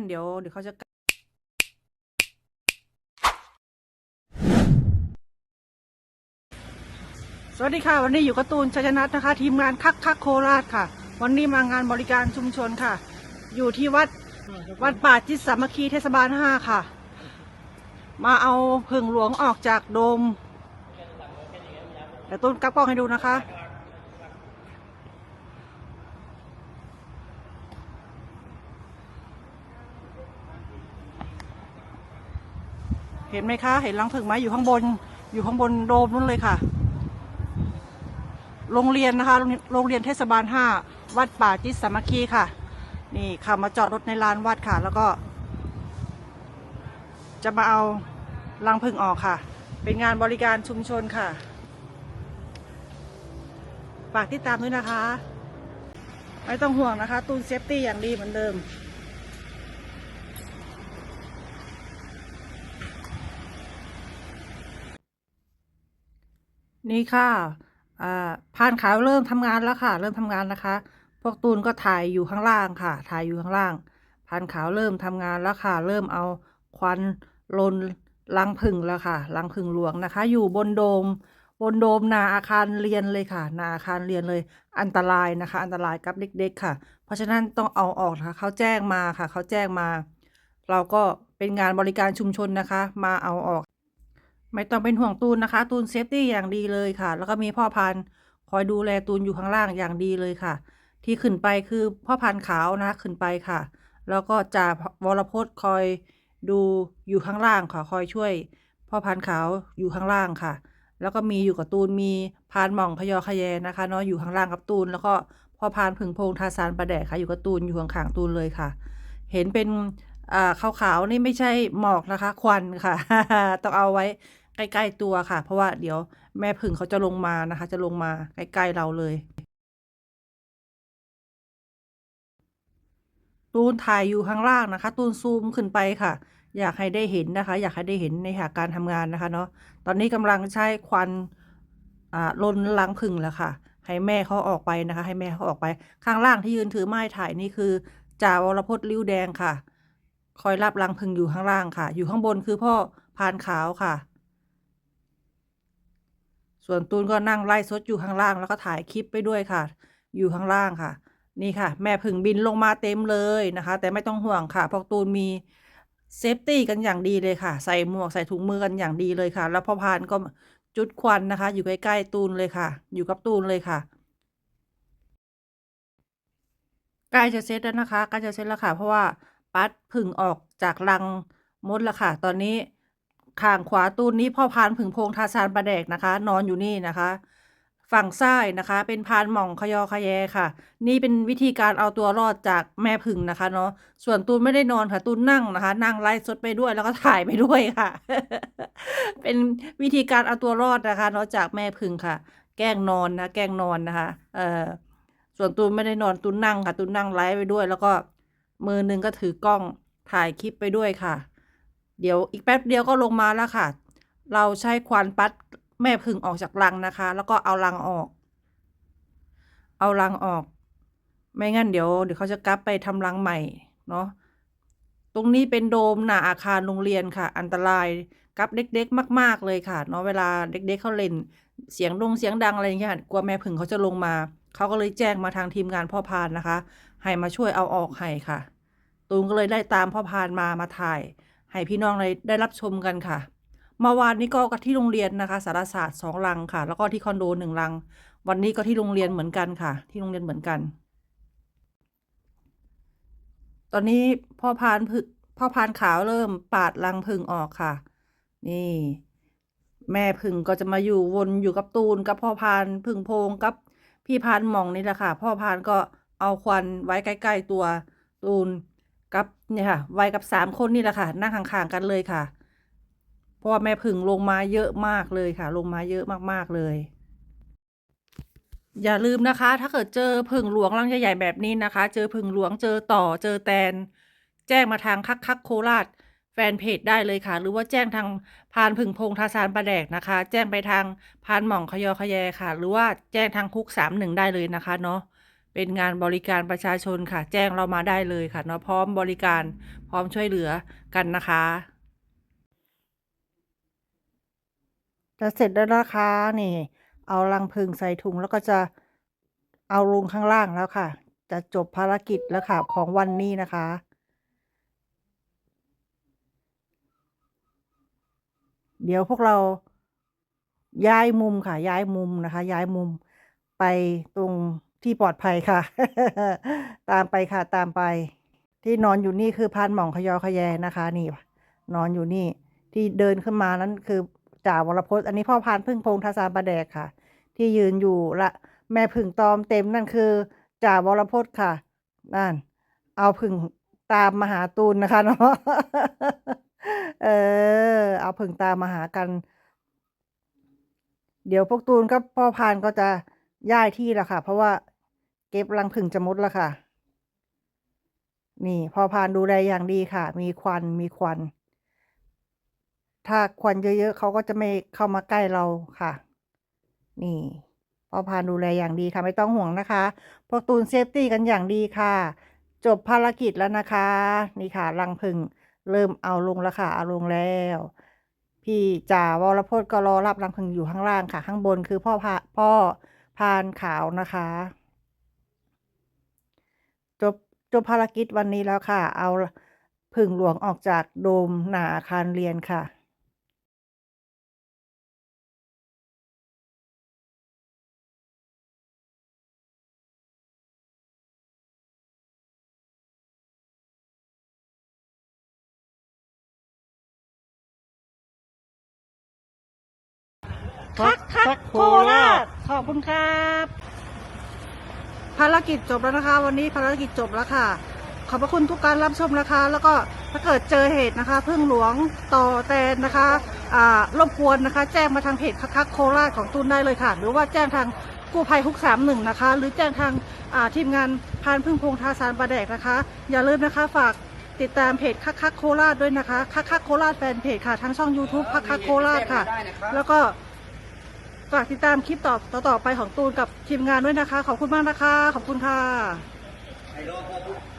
งั้นเดี๋ยวเดี๋ยวเขาจะสวัสดีค่ะ วันนี้อยู่การ์ตูนชัยชนัทนะคะ ทีมงานคักคักโคราชค่ะ วันนี้มางานบริการชุมชนค่ะ อยู่ที่วัดวัดป่าจิตสามัคคีเทศบาลห้าค่ะ มาเอาผึ่งหลวงออกจากโดมเดี๋ยวต้นกลับกล้องให้ดูนะคะ เห็นไหมคะ เห็นรังผึ่งไหมอยู่ข้างบน อยู่ข้างบนโดมนู้นเลยค่ะ โรงเรียนนะคะ โรงเรียนเทศบาลห้าวัดป่าจิตสามัคคีค่ะ นี่ค่ะมาจอดรถในลานวัดค่ะ แล้วก็ จะมาเอารังผึ่งออกค่ะ เป็นงานบริการชุมชนค่ะ ฝากติดตามด้วยนะคะ ไม่ต้องห่วงนะคะ ตูนเซฟตี้อย่างดีเหมือนเดิม นี่ค่ะอ่าพานขาวเริ่มทำงานแล้วค่ะ เริ่มทำงานนะคะ พวกตูนก็ถ่ายอยู่ข้างล่างค่ะ ถ่ายอยู่ข้างล่างพานขาวเริ่มทำงานแล้วค่ะ เริ่มเอาควันลนรังผึ่งแล้วค่ะรังผึ่งหลวงนะคะ อยู่บนโดม บนโดมนาอาคารเรียนเลยค่ะ นาอาคารเรียนเลย อันตรายนะคะ อันตรายกับเด็กๆค่ะ เพราะฉะนั้นต้องเอาออกนะคะเขาแจ้งมาค่ะเขาแจ้งมา เราก็เป็นงานบริการชุมชนนะคะ มาเอาออก ไม่ต้องเป็นห่วงตูนนะคะ ตูนเซฟตี้อย่างดีเลยค่ะ แล้วก็มีพ่อพันธุ์คอยดูแลตูนอยู่ข้างล่างอย่างดีเลยค่ะ ที่ขึ้นไปคือพ่อพันธุ์ขาวนะขึ้นไปค่ะ แล้วก็จ่าวรพจน์คอยดูอยู่ข้างล่างค่ะคอยช่วย พ่อพันธุ์ขาวอยู่ข้างล่างค่ะ แล้วก็มีอยู่กับตูนมีพานหม่องพยอขยแยนะคะเนาะอยู่ข้างล่างกับตูน แล้วก็พ่อพานผึ่งพงทาสานประแดกค่ะ อยู่กับตูนอยู่ข้างๆตูนเลยค่ะ เห็นเป็นอ่าขาวๆนี่ไม่ใช่หมอกนะคะ ควันค่ะ ต้องเอาไว้ ใกล้ๆตัวค่ะ เพราะว่าเดี๋ยวแม่ผึ่งเขาจะลงมานะคะ จะลงมาใกล้ๆเราเลยตูนถ่ายอยู่ข้างล่างนะคะ ตูนซูมขึ้นไปค่ะ อยากให้ได้เห็นนะคะ อยากให้ได้เห็นในหาการทำงานนะคะเนาะตอนนี้กำลังใช้ควันอ่าลนรังผึ่งแล้วค่ะ ให้แม่เขาออกไปนะคะ ให้แม่เขาออกไป ข้างล่างที่ยืนถือไม้ถ่ายนี่คือจ่าวรพจน์ริ้วแดงค่ะ คอยรับรังผึ่งอยู่ข้างล่างค่ะ อยู่ข้างบนคือพ่อพานขาวค่ะ ส่วนตูนก็นั่งไล่สดอยู่ข้างล่างแล้วก็ถ่ายคลิปไปด้วยค่ะ อยู่ข้างล่างค่ะ นี่ค่ะ แม่ผึ่งบินลงมาเต็มเลยนะคะ แต่ไม่ต้องห่วงค่ะเพราะตูนมีเซฟตี้กันอย่างดีเลยค่ะ ใส่หมวกใส่ถุงมือกันอย่างดีเลยค่ะ แล้วพ่อพานก็จุดควันนะคะ อยู่ใกล้ๆตูนเลยค่ะ อยู่กับตูนเลยค่ะใกล้จะเสร็จแล้วนะคะใกล้จะเสร็จแล้วค่ะ เพราะว่าปัดผึ่งออกจากรังมดแล้วค่ะ ตอนนี้ ข้างขวาตูนนี้พ่อพานผึ่งพงทาซานประแดกนะคะ นอนอยู่นี่นะคะ ฝั่งซ้ายนะคะ เป็นพานหม่องขยอขยแยค่ะ นี่เป็นวิธีการเอาตัวรอดจากแม่ผึ่งนะคะเนาะส่วนตูนไม่ได้นอนค่ะตูนนั่งนะคะ นั่งไลฟ์สดไปด้วยแล้วก็ถ่ายไปด้วยค่ะ เป็นวิธีการเอาตัวรอดนะคะเนาะจากแม่ผึ่งค่ะ แกล้งนอนนะแกล้งนอนนะคะ เอ่อส่วนตูนไม่ได้นอนตูนนั่งค่ะตูนนั่งไลฟ์ไปด้วย แล้วก็มือหนึงก็ถือกล้องถ่ายคลิปไปด้วยค่ะ เดี๋ยวอีกแป๊บเดียวก็ลงมาแล้วค่ะ เราใช้ควานปัดแม่ผึ่งออกจากรังนะคะ แล้วก็เอารังออก เอารังออก ไม่งั้นเดี๋ยวเดี๋ยวเขาจะกลับไปทำรังใหม่เนาะตรงนี้เป็นโดมหน้าอาคารโรงเรียนค่ะ อันตรายกับเด็กๆ มาก ๆเลยค่ะเนาะเวลาเด็ก ๆเขาเล่นเสียงดงเสียงดังอะไรอย่างเงี้ยกลัวแม่ผึ่งเขาจะลงมา เขาก็เลยแจ้งมาทางทีมงานพ่อพานนะคะ ให้มาช่วยเอาออกให้ค่ะ ตูนก็เลยได้ตามพ่อพานมามาถ่าย ให้พี่น้องได้รับชมกันค่ะเมื่อวานนี้ก็ที่โรงเรียนนะคะ สารศาสตร์สองลังค่ะ แล้วก็ที่คอนโดหนึ่งลัง วันนี้ก็ที่โรงเรียนเหมือนกันค่ะ ที่โรงเรียนเหมือนกัน ตอนนี้พ่อพานผึพ่อพานขาวเริ่มปาดรังผึ่งออกค่ะ นี่ แม่ผึ่งก็จะมาอยู่วนอยู่กับตูนกับพ่อพานผึ่งโพงกับพี่พานหม่องนี่แหละค่ะ พ่อพานก็เอาควันไว้ใกล้ ๆ ตัวตูน กับเนี่ยค่ะไว้กับสามคนนี่แหละค่ะ นั่งห่างๆกันเลยค่ะ เพราะว่าแม่ผึ่งลงมาเยอะมากเลยค่ะ ลงมาเยอะมากๆเลย อย่าลืมนะคะ ถ้าเกิดเจอผึ่งหลวงรังใหญ่ๆแบบนี้นะคะ เจอผึ่งหลวงเจอต่อเจอแตน แจ้งมาทางคักคักโคราชแฟนเพจได้เลยค่ะ หรือว่าแจ้งทางพานผึ่งพงทาสานประแดกนะคะ แจ้งไปทางพานหม่องขยอขยแยค่ะ หรือว่าแจ้งทางคุกสามหนึ่งได้เลยนะคะเนาะ เป็นงานบริการประชาชนค่ะ แจ้งเรามาได้เลยค่ะเนาะพร้อมบริการพร้อมช่วยเหลือกันนะคะจะเสร็จแล้วนะคะนี่ เอารังผึ้งใส่ถุงแล้วก็จะเอาลงข้างล่างแล้วค่ะ จะจบภารกิจแล้วค่ะของวันนี้นะคะเดี๋ยวพวกเราย้ายมุมค่ะย้ายมุมนะคะ ย้ายมุมไปตรง ที่ปลอดภัยค่ะ ตามไปค่ะตามไป ที่นอนอยู่นี่คือพานหม่องขยอขยแยนะคะ นี่นอนอยู่นี่ ที่เดินขึ้นมานั้นคือจ่าวรพจน์อันนี้พ่อพานพึ่งพงทาสานประแดกค่ะ ที่ยืนอยู่ละแม่ผึ่งตอมเต็มนั่นคือจ่าวรพจน์ค่ะนั่นเอาผึ่งตามมาหาตูนนะคะเนาะเออ เอาผึ่งตามมาหากัน เดี๋ยวพวกตูนก็พ่อพานก็จะย้ายที่แล้วค่ะ เพราะว่า เก็บรังผึ่งจะมดแล้วค่ะ นี่พ่อพานดูแลอย่างดีค่ะ มีควันมีควัน ถ้าควันเยอะๆเขาก็จะไม่เข้ามาใกล้เราค่ะ นี่พ่อพานดูแลอย่างดีค่ะไม่ต้องห่วงนะคะพวกตูนเซฟตี้กันอย่างดีค่ะ จบภารกิจแล้วนะคะ นี่ค่ะรังผึ่งเริ่มเอาลงแล้วค่ะเอาลงแล้วพี่จ่าวรพจน์ก็รอรับรังผึ่งอยู่ข้างล่างค่ะ ข้างบนคือพ่อพาพ่อพานขาวนะคะ จบจบภารกิจวันนี้แล้วค่ะ เอาผึ่งหลวงออกจากโดมหนาอาคารเรียนค่ะคักคักโคราชขอบคุณครับ ภารกิจจบแล้วนะคะ วันนี้ภารกิจจบแล้วค่ะ ขอบพระคุณทุกการรับชมนะคะ แล้วก็ถ้าเกิดเจอเหตุนะคะพึ่งหลวงต่อแตนนะคะอ่ารบกวนนะคะ แจ้งมาทางเพจคักคักโคราชของตูนได้เลยค่ะ หรือว่าแจ้งทางกู้ภัยฮุกสามหนึ่งนะคะ หรือแจ้งทางอ่าทีมงานพานพึ่งพงทาสารประแดกนะคะ อย่าลืมนะคะฝากติดตามเพจคักคักโคราชด้วยนะคะคักคักโคราชแฟนเพจค่ะทางช่อง YouTube คักคักโคราชค่ะ แล้วก็ ฝากติดตามคลิปต่อต่อไปของตูนกับทีมงานด้วยนะคะ ขอบคุณมากนะคะ ขอบคุณค่ะ